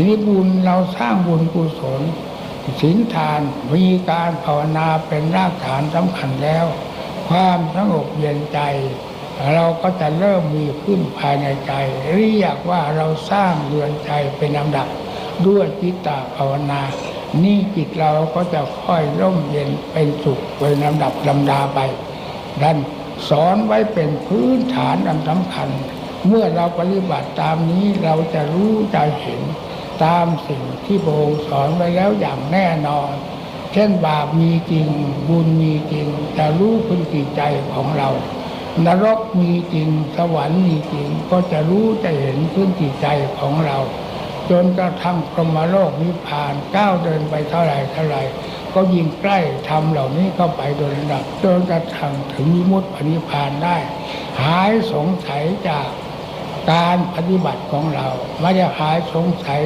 ทีนี้บุญเราสร้างบุญกุศลศีลทานมีการภาวนาเป็นรากฐานสำคัญแล้ว ความสงบเย็นใจ เราก็จะเริ่มมีขึ้นภายในใจ เรียกว่าเราสร้างเรือนใจเป็นลำดับด้วยจิตตภาวนา นี่จิตเราก็จะค่อยร่มเย็นเป็นสุขเป็นลำดับลำดาไปดันสอนไว้เป็นพื้นฐานอันสำคัญ เมื่อเราปฏิบัติตามนี้เราจะรู้จะเห็น ตามสิ่งที่พระองค์สอนไว้แล้วอย่างแน่นอน เช่นบาปมีจริง บุญมีจริงจะรู้พื้นจิตใจของเรา นรกมีจริง สวรรค์มีจริง ก็จะรู้จะเห็นพื้นจิตใจของเรา จนกระทั่งพรหมโลกนิพพานก้าวเดินไปเท่าไรเท่าไรก็ยิ่งใกล้ทำเหล่านี้เข้าไปโดยลำดับจนกระทั่งถึงมิมุตตินิพพานได้ หายสงสัยจากการปฏิบัติของเราไม่ได้หายสงสัย